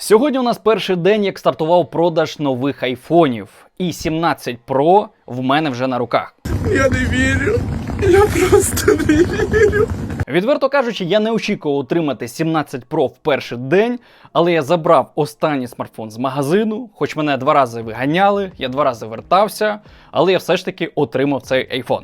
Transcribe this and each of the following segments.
Сьогодні у нас перший день, як стартував продаж нових айфонів, і 17 Pro в мене вже на руках. Я не вірю. Я просто не вірю. Відверто кажучи, я не очікував отримати 17 Pro в перший день, але я забрав останній смартфон з магазину, хоч мене два рази виганяли, я два рази вертався, але я все ж таки отримав цей iPhone.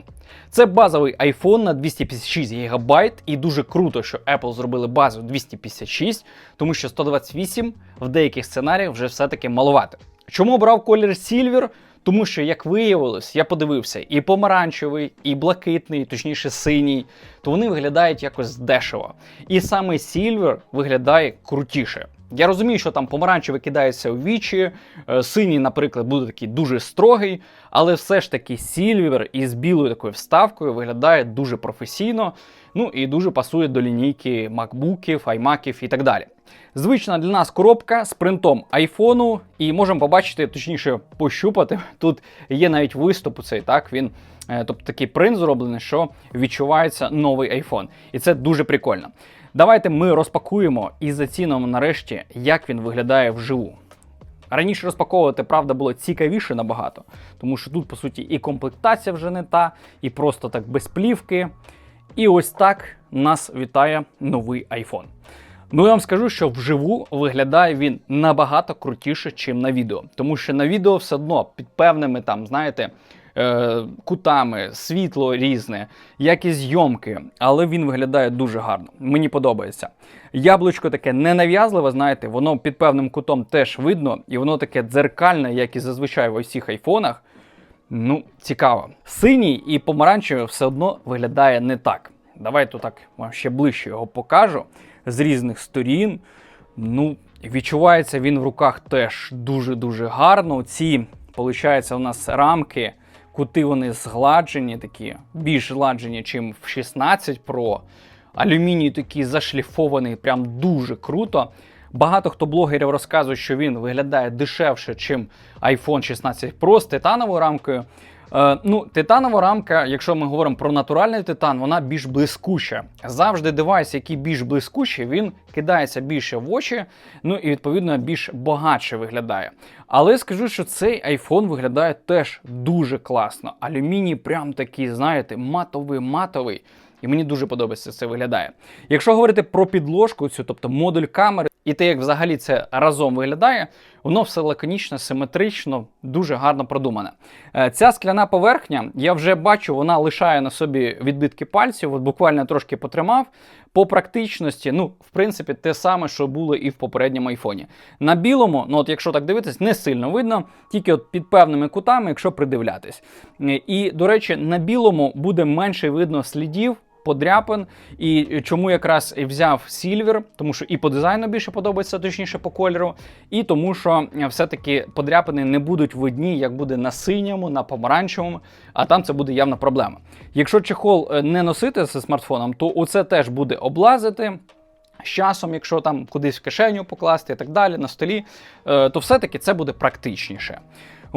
Це базовий iPhone на 256 ГБ, і дуже круто, що Apple зробили базу 256, тому що 128 в деяких сценаріях вже все-таки маловато. Чому обрав колір Silver? Тому що, як виявилось, я подивився і помаранчевий, і блакитний, точніше синій, то вони виглядають якось дешево. І саме Silver виглядає крутіше. Я розумію, що там помаранчевий кидається у вічі, е, синій, наприклад, буде такий дуже строгий, але все ж таки Silver із білою такою вставкою виглядає дуже професійно, ну і дуже пасує до лінійки MacBookів, iMacів і так далі. Звична для нас коробка з принтом айфону, і можемо побачити, точніше, пощупати. Тут є навіть виступ у цей, так він, е, тобто такий принт зроблений, що відчувається новий iPhone. І це дуже прикольно. Давайте ми розпакуємо і зацінимо нарешті, як він виглядає вживу. Раніше розпаковувати, правда, було цікавіше набагато, тому що тут, по суті, і комплектація вже не та, і просто так без плівки. І ось так нас вітає новий iPhone. Ну, я вам скажу, що вживу виглядає він набагато крутіше, ніж на відео. Тому що на відео все одно під певними там, знаєте, е, кутами, світло різне, якість зйомки, але він виглядає дуже гарно. Мені подобається. Яблучко таке ненав'язливе, знаєте, воно під певним кутом теж видно, і воно таке дзеркальне, як і зазвичай в усіх айфонах. Ну, цікаво. Синій і помаранчевий все одно виглядає не так. Давайте так вам ще ближче його покажу з різних сторін. Ну, відчувається він в руках теж дуже-дуже гарно. Ці, виходить, у нас рамки, кути вони згладжені, такі, більш згладжені, ніж в 16 Pro. Алюміній такий зашліфований, прям дуже круто. Багато хто блогерів розказує, що він виглядає дешевше, ніж iPhone 16 Pro з титановою рамкою. Е, ну, титанова рамка, якщо ми говоримо про натуральний титан, вона більш блискуча. Завжди девайс, який більш блискучий, він кидається більше в очі, ну і відповідно більш багатше виглядає. Але скажу, що цей iPhone виглядає теж дуже класно. Алюміній прям такий, знаєте, матовий, матовий. І мені дуже подобається це виглядає. Якщо говорити про підложку, цю, тобто модуль камери, і те, як взагалі це разом виглядає, воно все лаконічно, симетрично, дуже гарно продумане. Е, Ця скляна поверхня, я вже бачу, вона лишає на собі відбитки пальців, от буквально трошки потримав. По практичності, ну, в принципі, те саме, що було і в попередньому айфоні. На білому, ну от якщо так дивитись, не сильно видно, тільки от під певними кутами, якщо придивлятись. Е, І, до речі, на білому буде менше видно слідів подряпин. І чому якраз взяв Silver, тому що і по дизайну більше подобається, точніше по кольору, і тому, що все-таки подряпини не будуть видні, як буде на синьому, на помаранчевому, а там це буде явна проблема. Якщо чехол е, не носити зі смартфоном, то оце теж буде облазити. З часом, якщо там кудись в кишеню покласти і так далі, на столі, е, то все-таки це буде практичніше.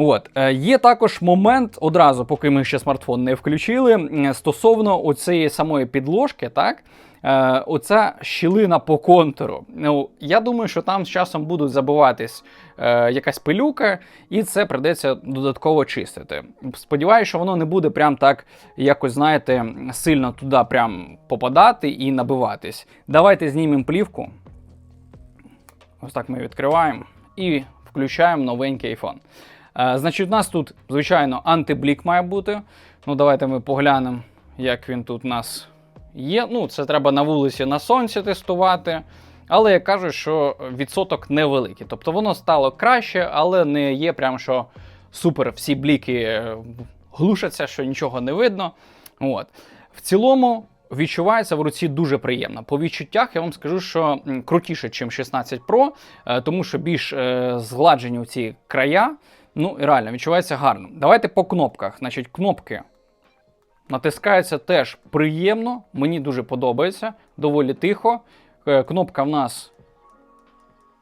От. Е, Є також момент, одразу, поки ми ще смартфон не включили, стосовно оцієї самої підложки, так? Е, Оця щілина по контуру. Ну, я думаю, що там з часом будуть забиватись е, якась пилюка, і це придеться додатково чистити. Сподіваюся, що воно не буде прям так якось, знаєте, сильно туди прям попадати і набиватись. Давайте знімемо плівку. Ось так ми відкриваємо і включаємо новенький iPhone. Е, значить, у нас тут, звичайно, антиблік має бути. Ну, давайте ми поглянемо, як він тут у нас є. Ну, це треба на вулиці на сонці тестувати. Але я кажу, що відсоток невеликий. Тобто воно стало краще, але не є прям що супер всі бліки е, глушаться, що нічого не видно. От. В цілому. Відчувається в руці дуже приємно. По відчуттях я вам скажу, що крутіше, ніж 16 Pro, е, тому що більш згладжені ці края. Ну і реально відчувається гарно. Давайте по кнопках. Значить, кнопки натискаються теж приємно. Мені дуже подобається, доволі тихо. Е, Кнопка в нас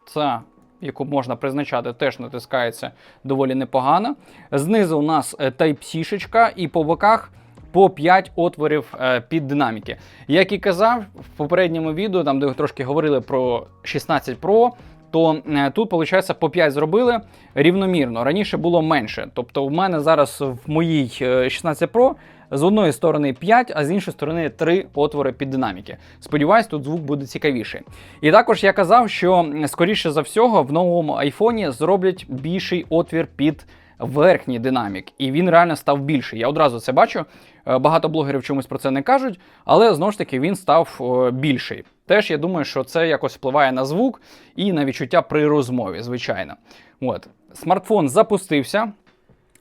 ця, яку можна призначати, теж натискається доволі непогано. Знизу у нас е, Type-C, і по боках по 5 отворів е, під динаміки. Як і казав в попередньому відео, там де трошки говорили про 16 Pro, то е, тут, виходить, по 5 зробили рівномірно. Раніше було менше. Тобто, в мене зараз в моїй е, 16 Pro з одної сторони 5, а з іншої сторони 3 отвори під динаміки. Сподіваюсь, тут звук буде цікавіший. І також я казав, що скоріше за всього в новому айфоні зроблять більший отвір під верхній динамік, і він реально став більший. Я одразу це бачу. Е, Багато блогерів чомусь про це не кажуть, але знову ж таки він став е, більший. Теж я думаю, що це якось впливає на звук і на відчуття при розмові, звичайно. От. Смартфон запустився.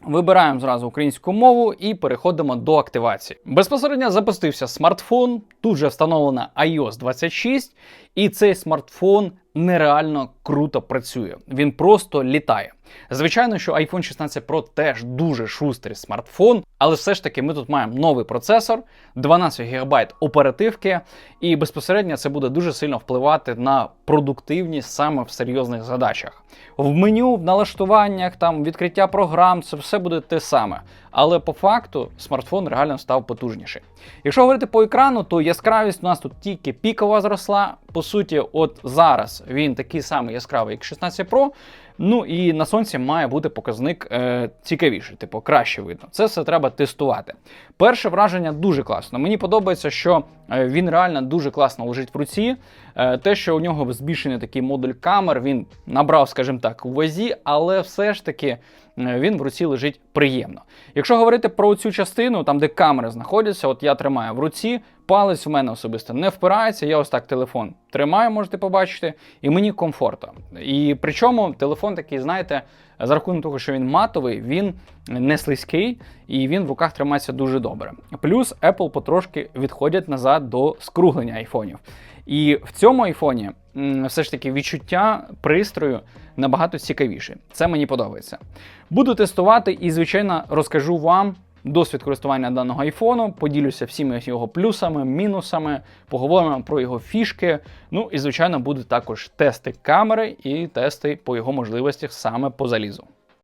Вибираємо зразу українську мову і переходимо до активації. Безпосередньо запустився смартфон, тут же встановлена iOS 26, і цей смартфон нереально круто працює. Він просто літає. Звичайно, що iPhone 16 Pro теж дуже шустрий смартфон, але все ж таки ми тут маємо новий процесор, 12 ГБ оперативки, і безпосередньо це буде дуже сильно впливати на продуктивність саме в серйозних задачах. В меню, в налаштуваннях, там відкриття програм, це все буде те саме. Але по факту смартфон реально став потужніший. Якщо говорити по екрану, то яскравість у нас тут тільки пікова зросла. По суті, от зараз він такий самий яскравий, як 16 Pro. Ну і на сонці має бути показник е, цікавіший, типу краще видно. Це все треба тестувати. Перше враження дуже класно. Мені подобається, що е, він реально дуже класно лежить в руці. Е, те, що у нього збільшений такий модуль камер, він набрав, скажімо так, у вазі, але все ж таки він в руці лежить приємно. Якщо говорити про цю частину, там де камери знаходяться, от я тримаю в руці, палець в мене особисто не впирається. Я ось так телефон тримаю, можете побачити, і мені комфортно. І причому телефон такий, знаєте, за рахунок того, що він матовий, він не слизький і він в руках тримається дуже добре. Плюс Apple потрошки відходять назад до скруглення айфонів. І в цьому айфоні все ж таки відчуття пристрою набагато цікавіше. Це мені подобається. Буду тестувати і, звичайно, розкажу вам досвід користування даного айфону, поділюся всіми його плюсами, мінусами, поговоримо про його фішки. Ну і, звичайно, будуть також тести камери і тести по його можливостях саме по залізу.